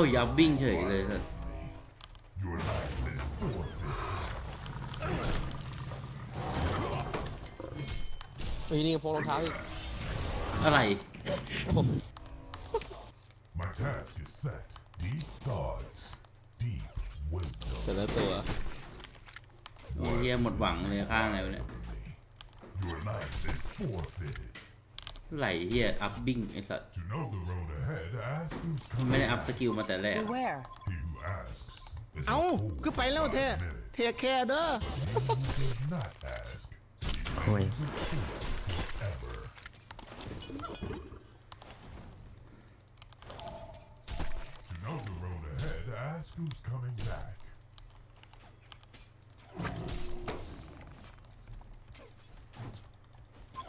อ้ยยับบิ้งเฉยเลยครับ Your life is forfeit. เฮ้ยนี่พกรองเท้าอีกอะไรครับผม My task is set. Deep thoughts, deep wisdom. แต่ละตัวโอ้ยเฮียหมดหวังเลยข้างไหนวะเนี่ย Your life is forfeited. ไหลเฮียอัพบิ้งไอ้สัส To know the road ahead, ask who's มัน coming. ไม่ได้อัพสกิลมาแต่แรก Beware. He who asks is เอ้า a fool คือไปแล้วเท for a minute. เทแค่เด้อ He who does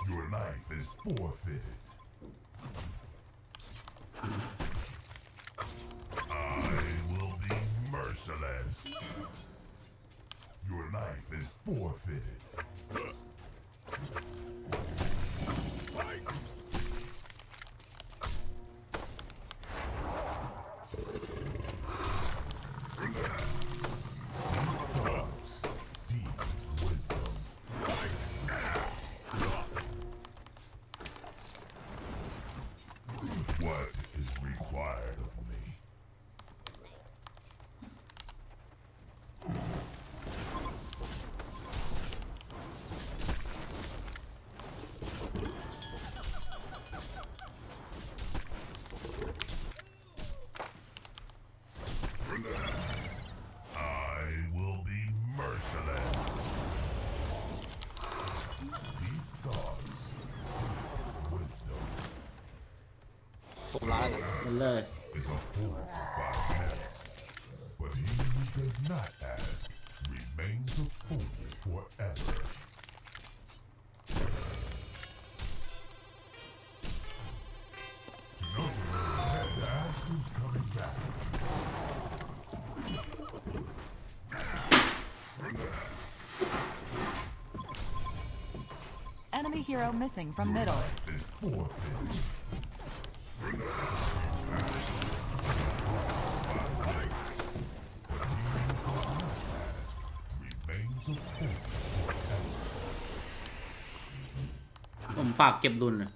Your life is forfeited. I will be merciless. Your life is forfeited. ผมร้านอะมันเลย is a fool for five minutes. But he who does not ask remains a fool forever. To know the road ahead, ask who's coming back. Enemy hero missing from middle. ผมปากเก็บดุลนะ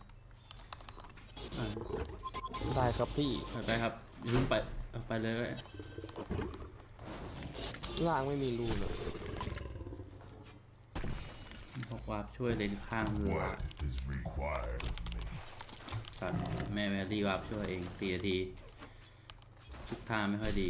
อ่าได้ครับพี่ไปครับอย่าเพิ่งไปเอาไปเลยก็ได้ล่างไม่มีรูเลยบอกว่าช่วยเลนข้างเรือ What is required of me? สัตว์แม่แมรี่วาร์ปช่วยเองสี่นาที ทุกท่าไม่ค่อยดี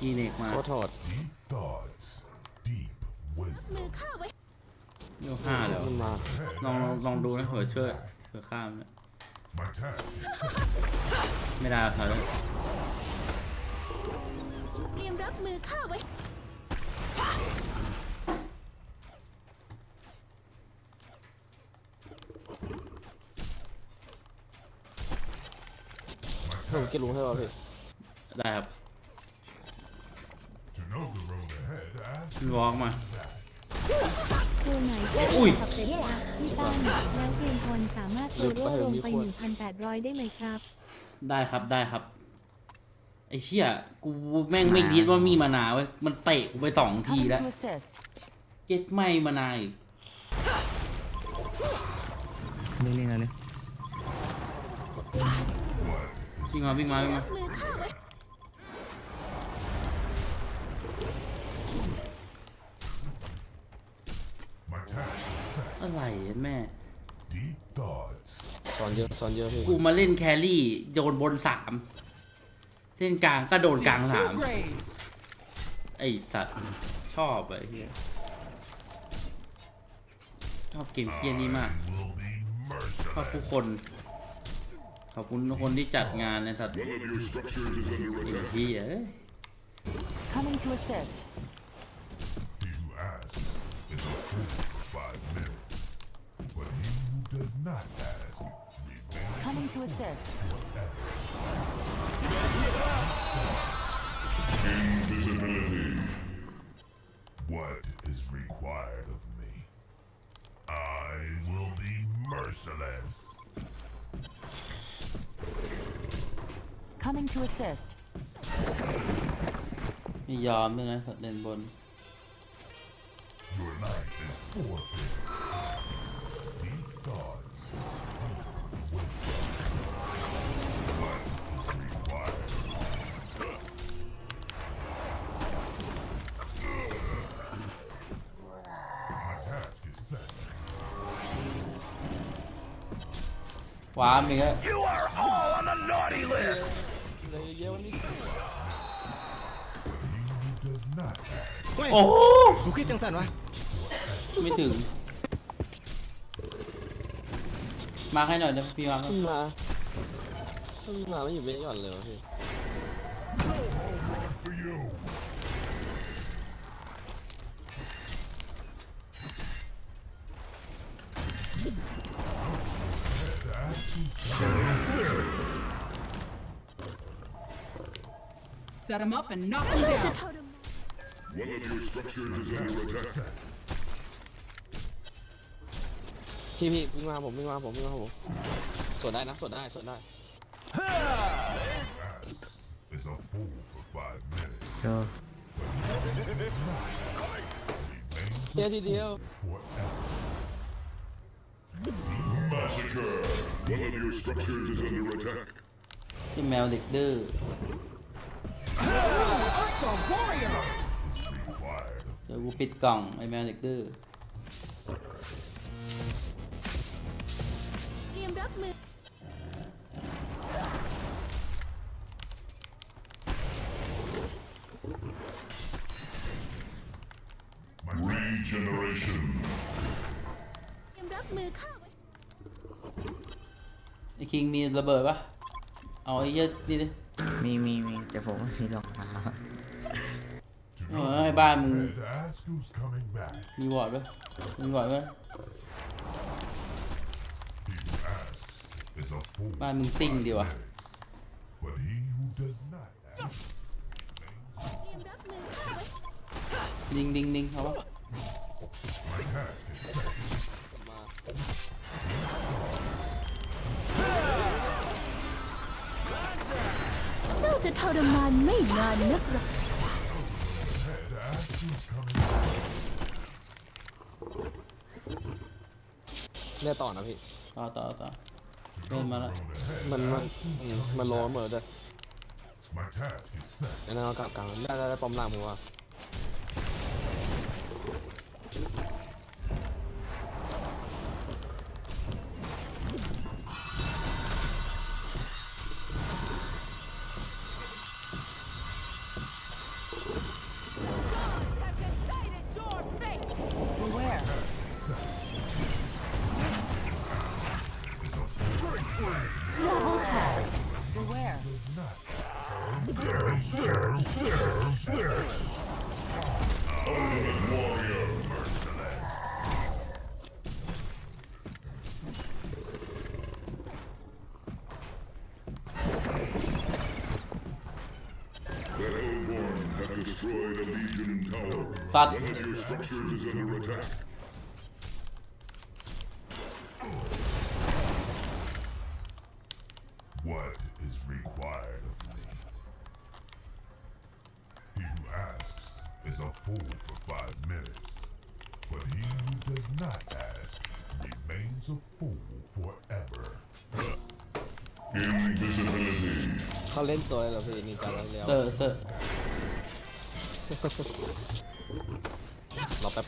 กีเนกมาโทษโทษ Deep thoughts, deep wisdom. เยี่ยวห้าแล้วมันมาลองลองลองดูนะเผื่อช่วยเผื่อข้ามนะ My task is ไม่ได้ครับเตรียมรับมือข้าไว้เพิ่มเก็ตลุงให้เราพี่ได้ครับ วอล์กมา that. ตัวไหนจะอุ้ย ขับเป็ดอัพพี่ตั้มแล้วเพียงพลสามารถโซโล่ลงไป 1,800 ได้ไหมครับ ได้ครับได้ครับ ไอ้เหี้ยกูแม่งไม่คิดว่ามีมานาเว้ยมันเตะกูไปสองที Coming แล้ว to assist. เจ็ดไม่มานาอีกนิ่งๆนะเนี่ยวิ่งมาวิ่งมาวิ่งมามือข้า อะไรแม่ Deep thoughts. สอนเยอะสอนเยอะพี่กูมาเล่นแครี่โดนบนสามเล่นกลางก็โดนกลางสาม Two graves. ไอสัตว์ชอบอะไอ้เฮียชอบเกมเฮียนี้มาก Will be ขอบ merciless. ทุกคน ขอบคุณทุกคนที่จัดงานนะสัตว์ One of your structures is under ไอ้ attack. เฮียเอ้ย Coming to assist. He who asks is a fool for five does not ask remains Coming to assist. invisibility. What is required of me? I will be merciless. Coming to assist. ไม่ยอมด้วยนะสัตว์เด่นบน Your life is forfeit. ว้ามอีกแล้วเลยเยอะวันนี้ He who does not ask โอ้โห สุขิจังสันวะ ไม่ถึง มาให้หน่อยนะพี่มาร์คขึ้นมาขึ้นมาไม่อยู่ไม่หย่อนเลยวะพี่ for you. Set him up and knock him down. One of your structures is under attack. พี่พี่วิ่งมาผมวิ่งมาผมวิ่งมาผมสวดได้นะสวดได้สวดได้ Asks is a fool for five minutes. เจอ Remains เดียวทีเดียว forever. Massacre. One of your structures is under attack. ที่แมวเด็กดื้อ Ursa Warrior! Required. เดี๋ยวกูปิดกล่องไอ้แมวเด็กดื้อ รียมรับมือ My regeneration. เตรียมรับมือข้าไว้ไอ้คิงมีระเบิดปะเอาไอ้เหี้ยนี่ดิมีมีมีแต่ผมไม่มีรองเท้าเออไอ้บ้านมึง And ask who's coming back. มีวอร์ดปะมีวอร์ดปะ He who asks is a fool. บ้านมึงซิ่งดีวะ But he who does not ask เตรียมรับมือข้าไว้ดิงดิงดิงเอาปะ my task is set. เจ้าจะทรมานไม่นานนักหรอก And ask who's coming back. เรียกต่อนะพี่ ต่อต่อต่อ เล่นมาแล้วมันมันอืมมันโลเหมือนด้วย My task is set. ไอ้นั่นเอากลับกลางได้ได้ได้ปอมล่างผมว่า Legion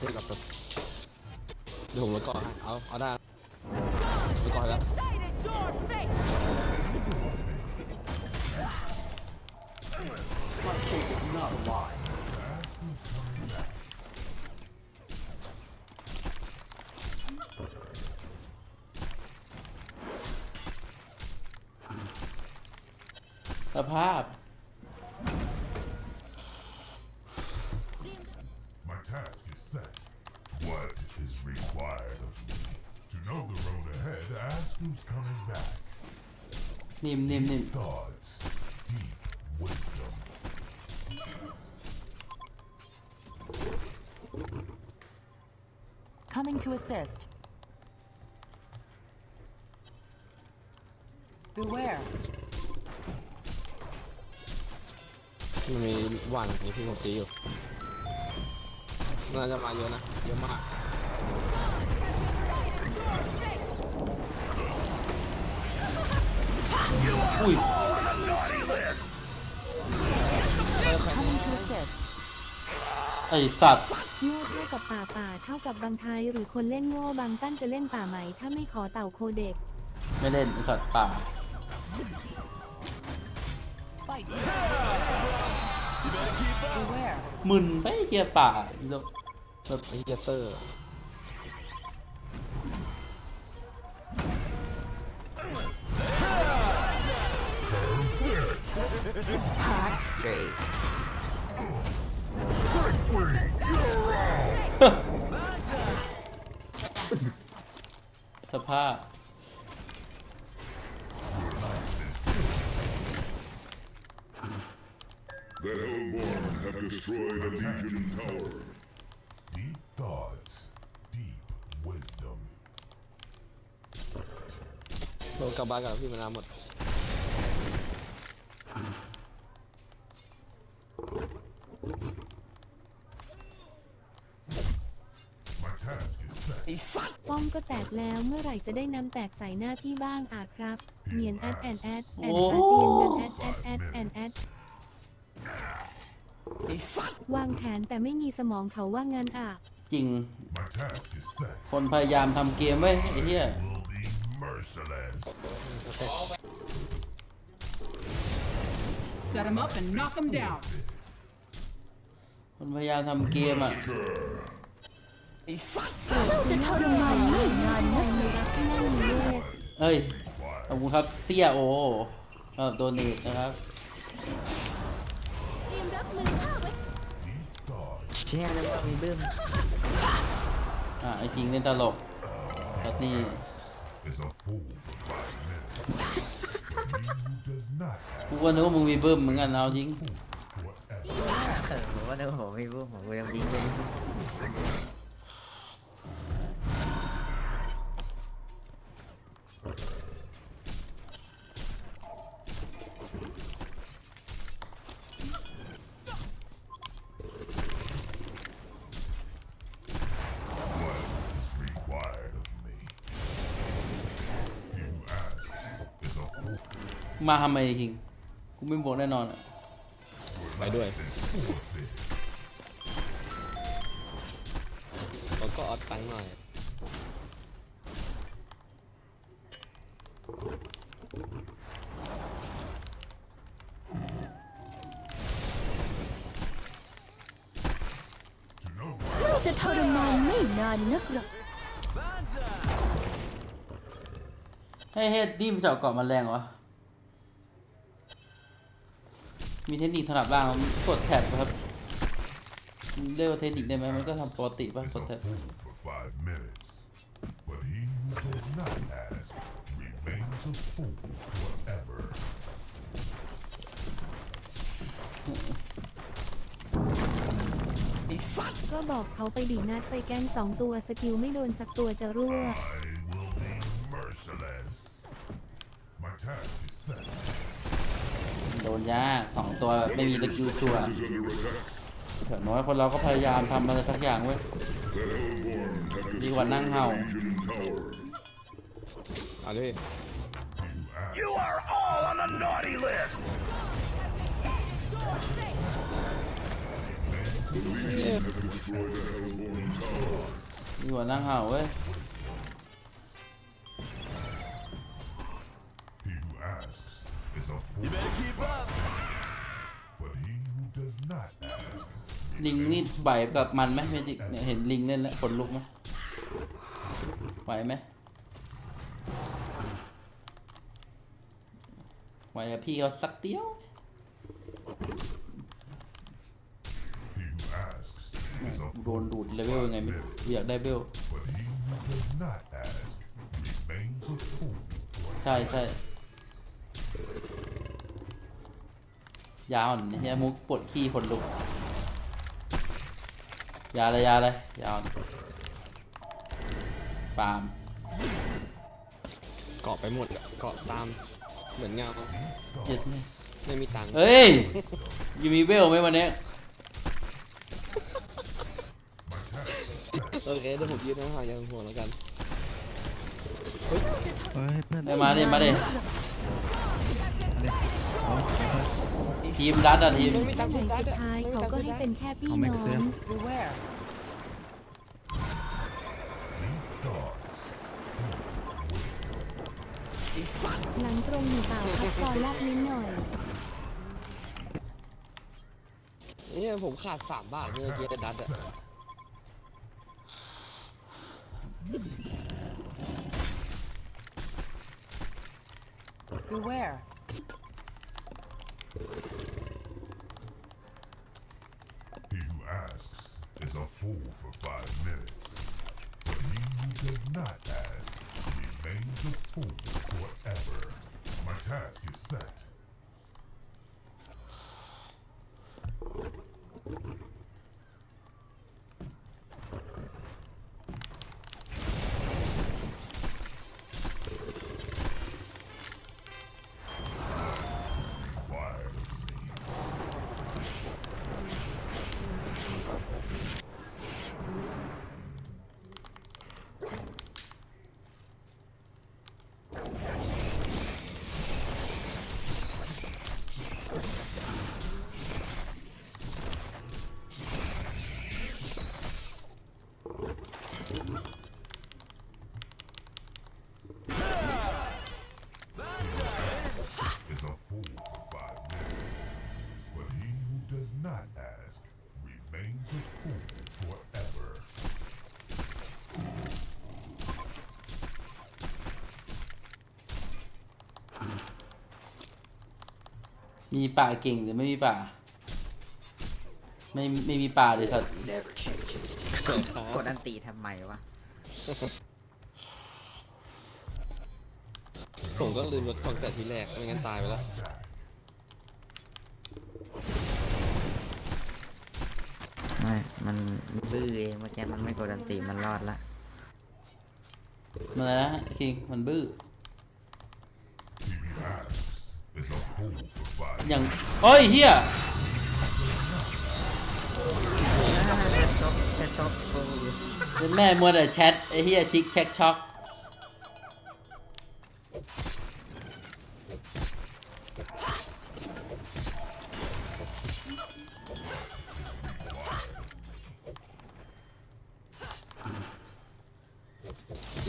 เพื่นกับผมเดี๋ยวผมมาเกาะใเอา เอาได้ไปก่อนแล้วสภาพ นิ่มนิ่มนิ่ม God's deep wisdom. Coming to assist. Beware. มันมีว่างอย่างที่ผมตีอยู่ น่าจะมาเยอะนะ เยอะมาก อุ้ย Coming to assist. ไอสัตว์โง่เท่ากับป่าป่าเท่ากับบางไทยหรือคนเล่นโง่บางตั้นจะเล่นป่าไหม ถ้าไม่ขอเต่าโคเด็ก ไม่เล่นไอสัตว์ป่า Fight. Beware. มึนไปเกียป่าอีโลแบบไอ้เหี้ยเตอร์ Hot straight สภาพ The Hellborn have destroyed a Legion tower. Deep thoughts, deep wisdom. โดนกลับบ้านกับพี่มานาวหมด มื่อไหร่จะได้น้ำแตกใส่หน้าพี่บ้างอะครับเนียนแอดแอนแอดแอนแอดเนียนกันแอดแอดแอดแอนแอดวางแผนแต่ไม่มีสมองเขาว่างั้นอะ จริง My task is set. คนพยายามทำเกมไว้ยไอ้เหี้ย Will be merciless. Set him up and knock him down. คนพยายามทำเกมอะ จะทรมานไม่นานนะมีรักที่นั่นมีเวสเอ้ยขอบคุณครับเซียโอสำหรับตัวนี้นะครับ Deep thoughts, เชื่อเลยว่ามีบึ้มอะไอ้จริงเล่นตลกแล้วนี่ is a fool for five minutes. He who does not กูก็นึกว่ามึงมีเบิ้มเหมือนกันเอาจริง have forever. เออผมว่าเดี๋ยวผมมีบึ้มผมก็ยังดิ้งเลย มาทำไมจริง กูไม่บอกแน่นอนอะไปด้วยแล้วก็ออดตังค์หน่อย To know จะทรมานไม่นานนักหรอกให้เฮ็ดดิมนจะเอาเกาะมันแรงเหรอวะ มีเทคนิคสลับล่างกดแท็บครับเรียกว่าเทคนิคได้ไหมมันก็ทำปกติป่ะ is ก a ดแท็บ fool for five minutes. But he who does not ask remains a fool forever. ก็บอกเขาไปดีนัดไปแกล้งสองตัวสกิลไม่โดนสักตัวจะรั่ว I will be merciless. My task is set. โด นยากสองตัวไม่มีตะกิวชัวร์แต่น้อยคนเราก็พยายามทำอะไรสักอย่างเว้ยดีกว่านั่งเห่าเอาดิ You are all on the naughty list. ดีกว่านั่งเห่าเว้ย ไหวกับมันไหมเมจิกเนี่ยเห็นลิงเล่นแล้วขนลุกไหมไหวไหมไหวกัพี่เขาสักเตี้ยวโดนดูดเลเวลยังไงไม่อยากได้เบลใช่ใช่ยาวเนี่ยมุกปวดขี้ขนลุก ยาเลยยาเลยยาวอ่อนปาล์มเกาะไปหมดอะเกาะตามเหมือนเงาเจ็ดไหมไม่มีตังค์เฮ้ยอยูมีเวลไหมวันนี้ My task is set. โอเคเดี๋ยวผมยืนห่างๆอย่างห่วงแล้วกันได้มาดิมาดิ ทีมรัดอะทีม ไม่มีตัเมื่งอค์ไหคุณร่ได้สุดท้ายเขาก็ให้เป็นแค่พี่น้อง Beware. Dogs. หลังตรงหนึ่งเปล่าครับคอแลบลิ้นหน่อย เนี่ยผมขาดสามบาทเมื่อกี้ดัดอะ fool for five minutes. But he who does not ask remains a fool forever. My task is set. มีป่าเก่งหรือไม่มีป่า ไม่ไม่มีป่าเลยสัตว์กดอันตีทำไมวะ ผมก็ลืมรถของแต่ทีแรกไม่งั้นตายไปแล้ว ไม่ มันบื้อเองเมื่อกี้มันไม่กดอันตีมันรอดละ มันอะไรนะคิงมันบื้อ He who อย่างเฮ้ยเฮียช็อกแค่ช็อกโอ้ยเป็นแม่มัวแต่แชทไอ้เฮียชิกแช็คช็อก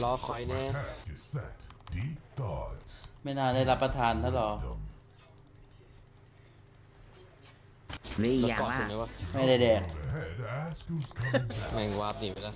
รอคอยแน่ task is set. Deep thoughts. ไม่น่าได้รับประทานถ้ารอ Wisdom. หรืออีรกถอย่างเกาะว่าถึงไหมวะไม่ได้แดก Road ahead, ask who's coming แม back. งวาร์ปหนีไปแล้ว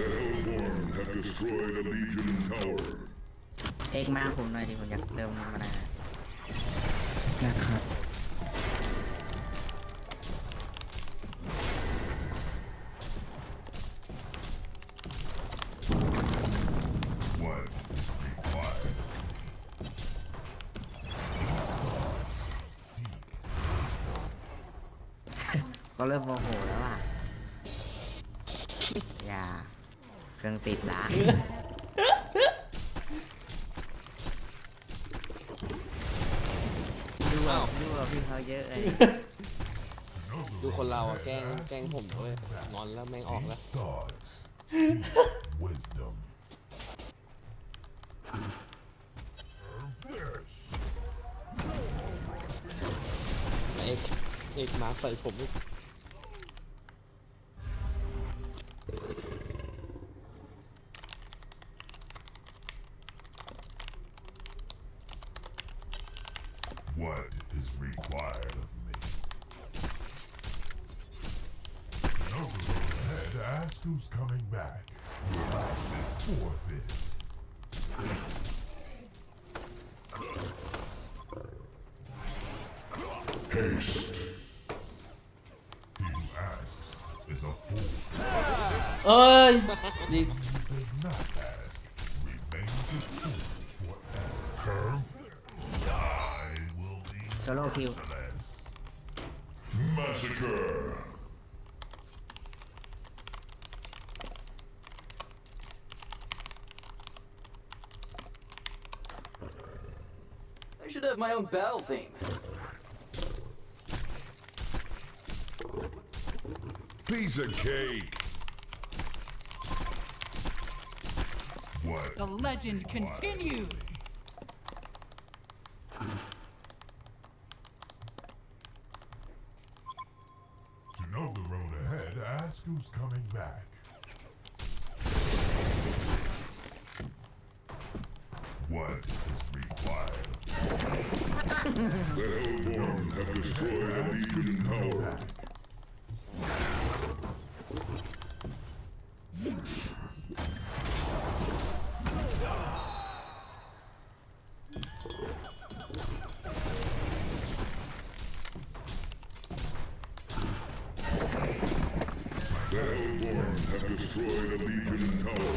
The Hellborn have destroyed a Legion tower. เอกมาผมหน่อยดิผมอยากเริ่มมานานะครับก็เริ่มโมโหแล้วอะ อย่า เครื่องติดละดูอะดูอะพี่เขาเยอะเลยดูคนเราอะแกล้งแกล้งผมเลยงอนแล้วแม่งออกแล้ว Thoughts. Wisdom. This. เอกเอกมาใส่ผมอีก What is required of me? The road ahead ask who's coming back. Your is forfeit. Haste. He who asks is a fool. เ Massacre. I should have my own battle theme. Piece of cake. What? The legend continues. The Hellborn have destroyed a Legion tower.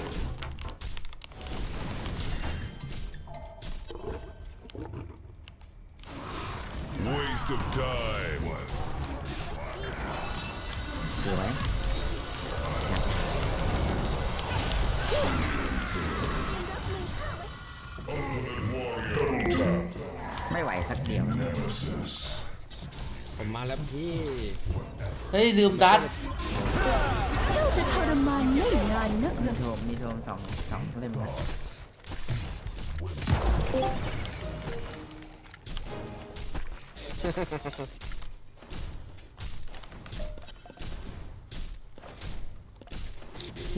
Waste of time. What? สวย Double tap. ไม่ไหวสักเดียว Nemesis. ผมมาแล้วพี่ เฮ้ยลืมดัด มีโทมมีโทมสองสองเล่มครับ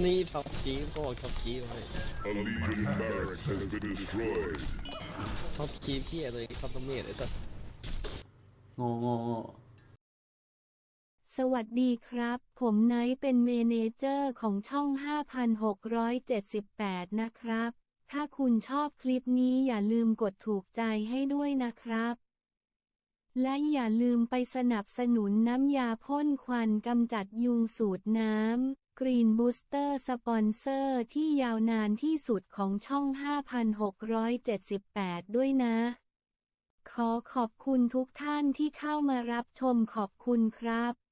นี่ท็อปจีก็บอกท็อปจีเลย A Legion barracks has been destroyed. ท็อปจีพี่อะไรท็อปตำเนียไอ้สัส โง่โง่โง่ สวัสดีครับ ผมไนท์เป็นเมเนเจอร์ของช่อง 5678 นะครับ ถ้าคุณชอบคลิปนี้อย่าลืมกดถูกใจให้ด้วยนะครับ และอย่าลืมไปสนับสนุนน้ำยาพ่นควันกำจัดยุงสูตรน้ำ Green Booster สปอนเซอร์ที่ยาวนานที่สุดของช่อง 5678 ด้วยนะ ขอขอบคุณทุกท่านที่เข้ามารับชมขอบคุณครับ